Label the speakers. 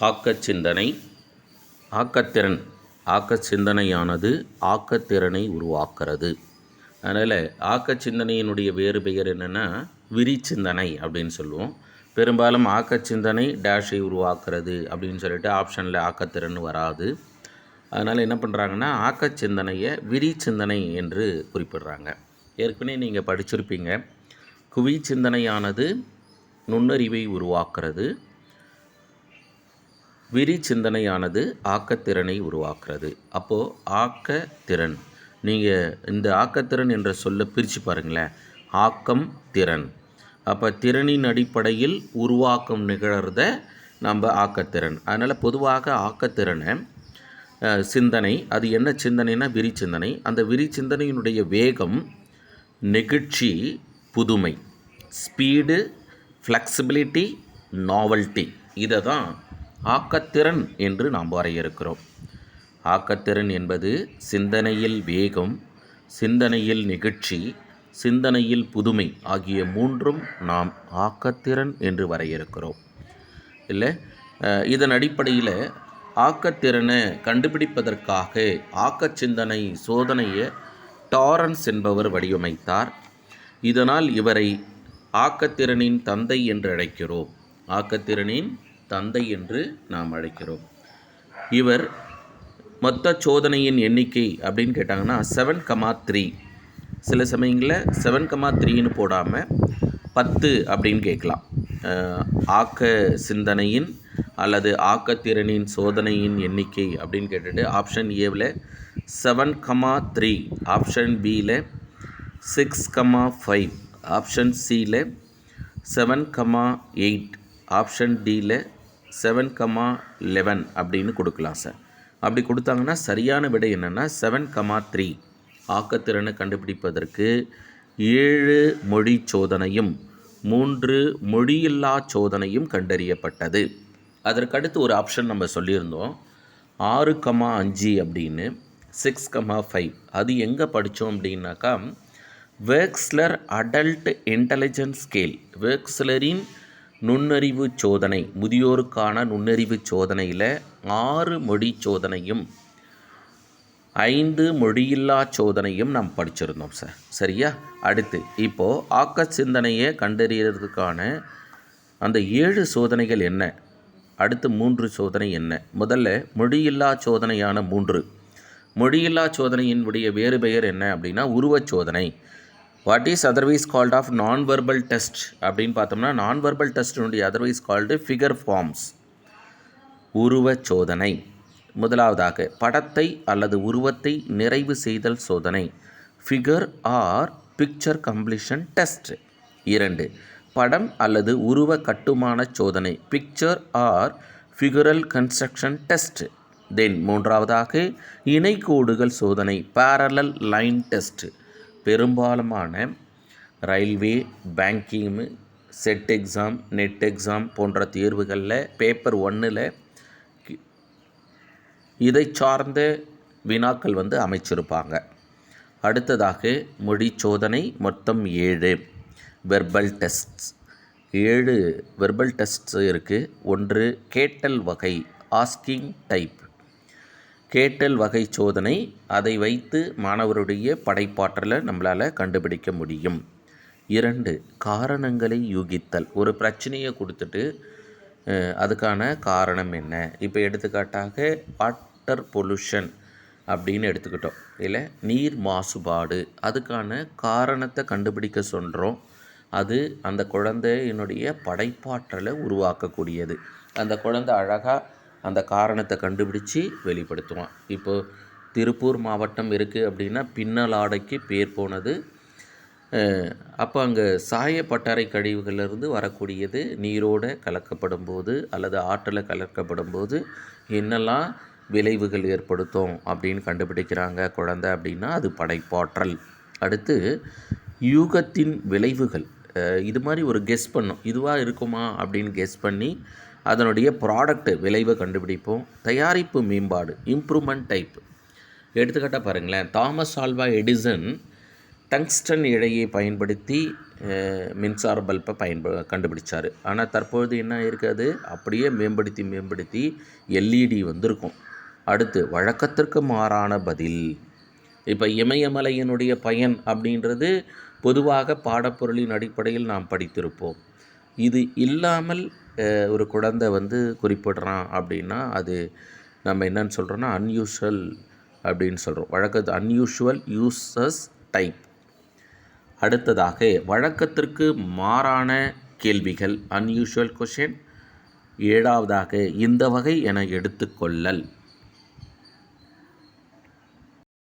Speaker 1: ஆக்கச் சிந்தனை ஆக்கத்திறன். ஆக்கச் சிந்தனையானது ஆக்கத்திறனை உருவாக்குறது. அதனால் ஆக்கச் சிந்தனையினுடைய வேறு பெயர் என்னென்னா விரிச்சிந்தனை அப்படின்னு சொல்லுவோம். பெரும்பாலும் ஆக்கச் சிந்தனை டேஷை உருவாக்குறது அப்படின்னு சொல்லிட்டு ஆப்ஷனில் ஆக்கத்திறன் வராது. அதனால் என்ன பண்ணுறாங்கன்னா ஆக்கச் சிந்தனையை விரி சிந்தனை என்று குறிப்பிடுறாங்க. ஏற்கனவே நீங்கள் படிச்சிருப்பீங்க. குவி சிந்தனையானது நுண்ணறிவை உருவாக்குறது. விரி சிந்தனையானது ஆக்கத்திறனை உருவாக்குறது. அப்போது ஆக்கத்திறன். நீங்கள் இந்த ஆக்கத்திறன் என்ற சொல்ல பிரித்து பாருங்களேன். ஆக்கம் திறன். அப்போ திறனின் அடிப்படையில் உருவாக்கம் நிகழறத நம்ம ஆக்கத்திறன். அதனால் பொதுவாக ஆக்கத்திறனை சிந்தனை அது என்ன சிந்தனைனா விரி சிந்தனை அந்த விரி சிந்தனையினுடைய வேகம் நெகிழ்ச்சி புதுமை. Speed flexibility novelty. இதை தான் ஆக்கத்திறன் என்று நாம் வரையறுக்கிறோம். ஆக்கத்திறன் என்பது சிந்தனையில் வேகம் சிந்தனையில் நிகழ்ச்சி சிந்தனையில் புதுமை ஆகிய மூன்றும் நாம் ஆக்கத்திறன் என்று வரையறுக்கிறோம். இல்லை? இதன் அடிப்படையில் ஆக்கத்திறனை கண்டுபிடிப்பதற்காக ஆக்க சிந்தனை சோதனையை டாரன்ஸ் என்பவர் வடிவமைத்தார். இதனால் இவரை ஆக்கத்திறனின் தந்தை என்று அழைக்கிறோம். ஆக்கத்திறனின் தந்தை என்று நாம் அழைக்கிறோம். இவர் மொத்த சோதனையின் எண்ணிக்கை அப்படின்னு கேட்டாங்கன்னா செவன் கமா த்ரீ சில சமயங்களில் செவன் கமா த்ரீன்னு போடாமல் பத்து அப்படின்னு கேட்கலாம். ஆக்க சிந்தனையின் அல்லது ஆக்கத்திறனின் சோதனையின் எண்ணிக்கை அப்படின்னு கேட்டுட்டு ஆப்ஷன் ஏவில் செவன் கமா த்ரீ ஆப்ஷன் பியில் சிக்ஸ் கமா ஃபைவ் ஆப்ஷன் சியில் செவன் கமா எயிட் ஆப்ஷன் டியில் செவன் கமா லெவன் அப்படின்னு கொடுக்கலாம் சார் அப்படி கொடுத்தாங்கன்னா சரியான விடை என்னென்னா செவன் கமா த்ரீ ஆக்கத்திறனை கண்டுபிடிப்பதற்கு ஏழு மொழி சோதனையும் மூன்று மொழியில்லா சோதனையும் கண்டறியப்பட்டது. அதற்கடுத்து ஒரு ஆப்ஷன் நம்ம சொல்லியிருந்தோம். ஆறு கமா அஞ்சு அப்படின்னு சிக்ஸ் கமா ஃபைவ் அது எங்கே படித்தோம் அப்படின்னாக்கா வேக்ஸ்லர் அடல்ட் இன்டெலிஜென்ஸ் ஸ்கேல் வேக்ஸ்லரின் நுண்ணறிவு சோதனை முதியோருக்கான நுண்ணறிவு சோதனையில் ஆறு மொழி சோதனையும் ஐந்து மொழியில்லா சோதனையும் நாம் படிச்சிருந்தோம் சார். சரியா? அடுத்து இப்போது ஆக்க சிந்தனையை கண்டறியறதுக்கான அந்த ஏழு சோதனைகள் என்ன? அடுத்து மூன்று சோதனை என்ன? முதல்ல மொழியில்லா சோதனையான மூன்று. மொழியில்லா சோதனையினுடைய வேறு பெயர் என்ன அப்படின்னா உருவச் சோதனை. What is otherwise called of non verbal test அப்படின்னு பார்த்தோம்னா நான் வெர்பல் டெஸ்டினுடைய அதர்வைஸ் கால்டு ஃபிகர் ஃபார்ம்ஸ் உருவச் சோதனை. முதலாவதாக படத்தை அல்லது உருவத்தை நிறைவு செய்தல் சோதனை. Figure or picture completion test இரண்டு படம் அல்லது உருவ கட்டுமான சோதனை. Picture or figural construction test then மூன்றாவதாக இணைக்கோடுகள் சோதனை. Parallel line test பெரும்பாலுமான railway banking SET exam NET exam போன்ற தேர்வுகளில் பேப்பர் ஒன்றில் இதை சார்ந்த வினாக்கள் வந்து அமைச்சிருப்பாங்க. அடுத்ததாக மொழி சோதனை மொத்தம் ஏழு. Verbal tests. ஏழு வெர்பல் டெஸ்ட்ஸ் இருக்குது ஒன்று கேட்டல் வகை ஆஸ்கிங் டைப். கேட்டல் வகை சோதனை அதை வைத்து மாணவருடைய படைப்பாற்றலை நம்மளால் கண்டுபிடிக்க முடியும். இரண்டு காரணங்களை யூகித்தல். ஒரு பிரச்சனையை கொடுத்துட்டு அதுக்கான காரணம் என்ன? இப்போ எடுத்துக்காட்டாக வாட்டர் பொல்யூஷன் அப்படின்னு எடுத்துக்கிட்டோம். இல்லை நீர் மாசுபாடு. அதுக்கான காரணத்தை கண்டுபிடிக்க சொல்கிறோம் அது அந்த குழந்தையினுடைய படைப்பாற்றலை உருவாக்கக்கூடியது. அந்த குழந்தை அழகாக அந்த காரணத்தை கண்டுபிடிச்சு வெளிப்படுத்துவான். இப்போது திருப்பூர் மாவட்டம் இருக்குது அப்படின்னா பின்னலாடைக்கு பேர் போனது அப்போ அங்கே சாய பட்டறை கழிவுகளிலிருந்து வரக்கூடியது நீரோடு கலக்கப்படும் போது அல்லது ஆற்றில் கலக்கப்படும் போது என்னெல்லாம் விளைவுகள் ஏற்படுத்தும் அப்படின்னு கண்டுபிடிக்கிறாங்க குழந்தை அப்படின்னா அது படைப்பாற்றல். அடுத்து யூகத்தின் விளைவுகள். இது மாதிரி ஒரு கெஸ் பண்ணும். இதுவாக இருக்குமா அப்படின்னு கெஸ் பண்ணி அதனுடைய ப்ராடக்ட் விளைவை கண்டுபிடிப்போம். தயாரிப்பு மேம்பாடு இம்ப்ரூவ்மெண்ட் டைப் எடுத்துக்கிட்டால் பாருங்களேன். தாமஸ் ஆல்வா எடிசன் டங்ஸ்டன் இழையை பயன்படுத்தி மின்சார பல்பை பயன்ப கண்டுபிடிச்சார். ஆனால் தற்பொழுது என்ன இருக்காது அப்படியே மேம்படுத்தி மேம்படுத்தி எல்இடி வந்திருக்கும். அடுத்து வழக்கத்திற்கு மாறான பதில். இப்போ இமயமலையினுடைய பயன் அப்படின்றது பொதுவாக பாடப்பொருளின் அடிப்படையில் நாம் படித்திருப்போம். இது இல்லாமல் ஒரு குழந்தை வந்து குறிப்பிடுறான் அப்படின்னா அது நம்ம என்னன்னு சொல்கிறோன்னா அன்யூஷுவல் அப்படின்னு சொல்கிறோம் வழக்கத்து அன்யூஷுவல் யூசஸ் டைப் அடுத்ததாக வழக்கத்திற்கு மாறான கேள்விகள் அன்யூஷுவல் கொஷின் ஏழாவதாக இந்த வகை என எடுத்துக்கொள்ளல்